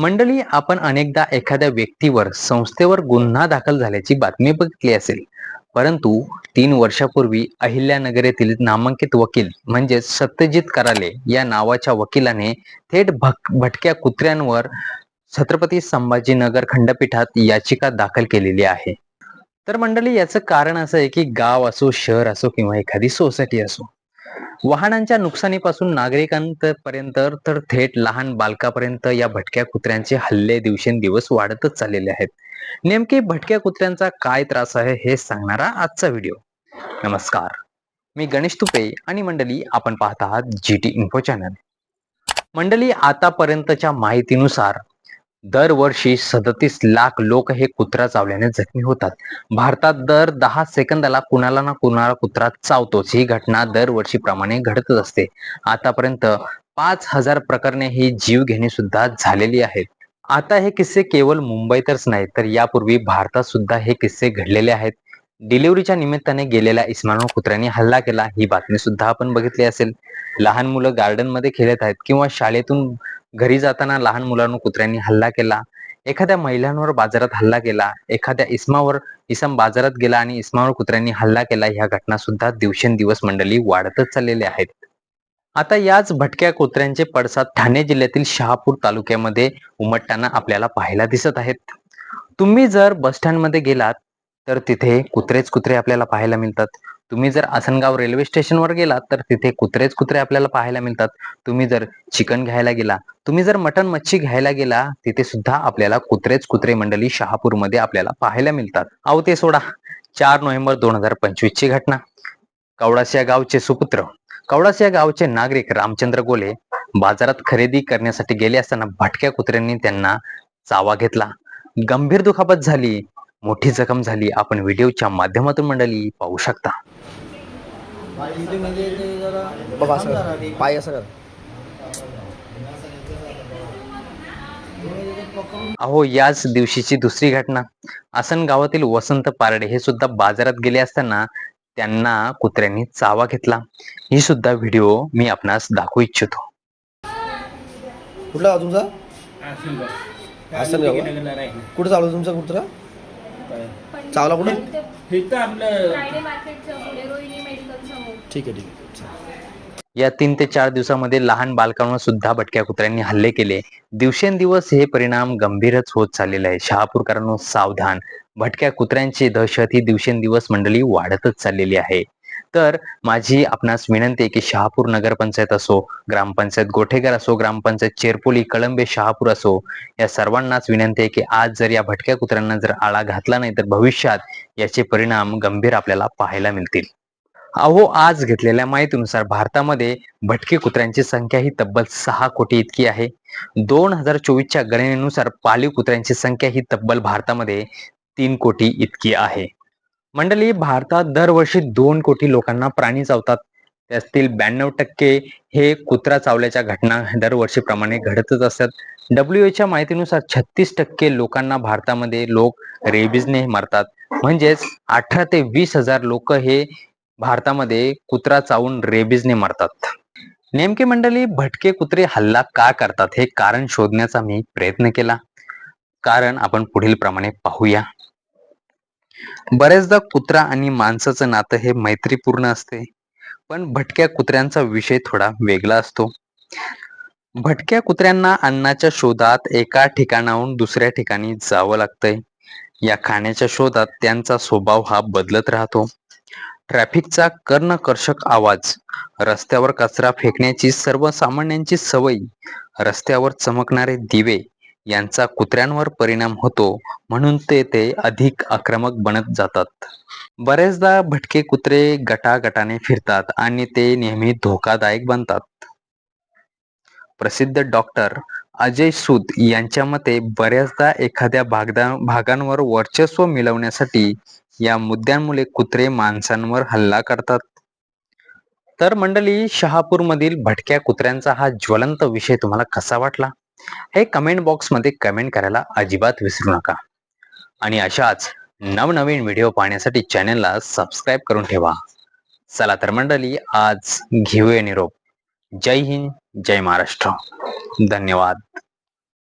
मंडळी आपण अनेकदा एखाद्या व्यक्तीवर संस्थेवर गुन्हा दाखल झाल्याची बातमी बघितली असेल. परंतु तीन वर्षापूर्वी अहिल्यानगर येथील नामांकित वकील म्हणजेच सत्यजित कराले या नावाच्या वकिलाने थेट भक भटक्या कुत्र्यांवर छत्रपती संभाजीनगर खंडपीठात याचिका दाखल केलेली आहे. तर मंडळी याचं कारण असं आहे की गाव असो शहर असो किंवा एखादी सोसायटी असो वाहनांच्या नुकसानीपासून नागरिकांपर्यंत तर थेट लहान बालकापर्यंत या भटक्या कुत्र्यांचे हल्ले दिवसेंदिवस वाढतच चाललेले आहेत. नेमके भटक्या कुत्र्यांचा काय त्रास आहे हे सांगणारा आजचा व्हिडिओ. नमस्कार. मी गणेश तुपे आणि मंडळी आपण पाहत आहात जी टी इन्फो चॅनल मंडळी आतापर्यंतच्या माहितीनुसार दरवर्षी सदतीस लाख लोक हे कुत्रा चावल्याने जखमी होतात. भारतात दर दहा सेकंदाला कुणाला ना कुणाला कुत्रा चावतोच. ही घटना दरवर्षीप्रमाणे घडतच असते. आतापर्यंत पाच हजार प्रकरणे ही जीवघेणी सुद्धा झालेली आहेत. आता हे किस्से केवळ मुंबईतच नाही तर यापूर्वी भारतात सुद्धा हे किस्से घडलेले आहेत. डिलिव्हरीच्या निमित्ताने गेलेल्या इस्मानो कुत्र्यांनी हल्ला केला. ही बातमी सुद्धा आपण बघितली असेल. लहान मुलं गार्डनमध्ये खेळत आहेत किंवा शाळेतून घरी जाताना लहान मुलांना कुत्र्यांनी हल्ला केला. एखाद्या महिलांवर बाजारात हल्ला केला. एखाद्या इस्मावर इसम बाजारात गेला आणि इस्मावर कुत्र्यांनी हल्ला केला. ह्या घटना सुद्धा दिवसेंदिवस मंडळी वाढतच चाललेल्या आहेत. आता याच भटक्या कुत्र्यांचे पडसाद ठाणे जिल्ह्यातील शहापूर तालुक्यामध्ये उमटताना आपल्याला पाहायला दिसत आहेत. तुम्ही जर बस स्टँडमध्ये गेलात तर तिथे कुत्रेच कुत्रे आपल्याला पाहायला मिळतात. तुम्ही जर आसनगाव रेल्वे स्टेशनवर गेलात तर तिथे कुत्रेच कुत्रे आपल्याला पाहायला मिळतात. तुम्ही जर चिकन घ्यायला गेला तुम्ही जर मटन मच्छी घ्यायला गेला तिथे सुद्धा आपल्याला कुत्रेच कुत्रे मंडळी शहापूरमध्ये आपल्याला पाहायला मिळतात. अहो ते सोडा. चार नोव्हेंबर दोन हजार पंचवीस ची घटना. कवडास या गावचे सुपुत्र. कवडास या गावचे नागरिक रामचंद्र गोले बाजारात खरेदी करण्यासाठी गेले असताना भटक्या कुत्र्यांनी त्यांना चावा घेतला. गंभीर दुखापत झाली. मोठी जखम झाली. आपण व्हिडिओच्या माध्यमातून मंडळी पाहू शकता. म्हणजे बाबा असं कर. पाय असं कर. अहो याच दिवशीची दुसरी घटना. आसन गावातील वसंत पारडे हे सुद्धा बाजारात गेले असताना त्यांना कुत्र्यांनी चावा घेतला. ही सुद्धा व्हिडिओ मी आपणास दाखवू इच्छितो. कुठला गाव. तुमचा आसनगाव का? कुठं चालू तुमचा कुत्रा? चावला कुठं आपलं मेडिकल समोर ठीक आहे ठीक आहे. या तीन ते चार दिवसामध्ये लहान बालकांवर सुद्धा भटक्या कुत्र्यांनी हल्ले केले. दिवसेंदिवस हे परिणाम गंभीरच होत चाललेले आहे. शहापूरकरांनो सावधान. भटक्या कुत्र्यांची दहशत ही दिवसेंदिवस मंडळी वाढतच चाललेली आहे. तर माझी आपणास विनंती आहे की शहापूर नगरपंचायत असो ग्रामपंचायत गोठेकर असो ग्रामपंचायत चेरपोली कळंबे शहापूर असो या सर्वांनाच विनंती आहे की आज जर या भटक्या कुत्र्यांना जर आळा घातला नाही तर भविष्यात याचे परिणाम गंभीर आपल्याला पाहायला मिळतील. अहो आज घेतलेल्या माहितीनुसार भारतामध्ये भटके कुत्र्यांची संख्या ही तब्बल सहा कोटी इतकी आहे. दोन हजार चोवीसच्या गणनेनुसार पाळीव कुत्र्यांची संख्या ही तब्बल भारतामध्ये तीन कोटी इतकी आहे. मंडळी भारतात दरवर्षी दोन कोटी लोकांना प्राणी चावतात. त्यातील ब्याण्णव टक्के हे कुत्रा चावल्याच्या घटना दरवर्षीप्रमाणे घडतच असतात. डब्ल्यू एच्या माहितीनुसार छत्तीस टक्के लोकांना भारतामध्ये लोक रेबीजने मरतात. म्हणजेच अठरा ते वीस हजार लोक हे भारतामध्ये कुत्रा चावून रेबीजने मरतात. नेमके मंडळी भटके कुत्रे हल्ला का करतात हे कारण शोधण्याचा मी प्रयत्न केला. कारण आपण पुढील प्रमाणे पाहूया. बऱ्याचदा कुत्रा आणि माणसाचं नातं हे मैत्रीपूर्ण असते पण भटक्या कुत्र्यांचा विषय थोडा वेगळा असतो. भटक्या कुत्र्यांना अन्नाच्या शोधात एका ठिकाणाहून दुसऱ्या ठिकाणी जावं लागतंय. या खाण्याच्या शोधात त्यांचा स्वभाव हा बदलत राहतो. ट्रॅफिकचा कर्णकर्षक आवाज रस्त्यावर कचरा फेकण्याची सर्वसामान्यांची सवय रस्त्यावर चमकणारे दिवे यांचा कुत्र्यांवर परिणाम होतो म्हणून ते ते अधिक आक्रमक बनत जातात. बरेचदा भटके कुत्रे गटागटाने फिरतात आणि ते नेहमी धोकादायक बनतात. प्रसिद्ध डॉक्टर अजय सूद यांच्या मते बऱ्याचदा एखाद्या भागदा भागांवर वर्चस्व मिळवण्यासाठी या मुद्द्यांमुळे कुत्रे माणसांवर हल्ला करतात. तर मंडळी शहापूरमधील भटक्या कुत्र्यांचा हा ज्वलंत विषय तुम्हाला कसा वाटला? हे कमेंट बॉक्समध्ये कमेंट करायला अजिबात विसरू नका. आणि अशाच नवनवीन व्हिडिओ पाहण्यासाठी चॅनलला सबस्क्राईब करून ठेवा. चला तर मंडळी आज घेऊया निरोप. जय हिंद जय महाराष्ट्र. धन्यवाद.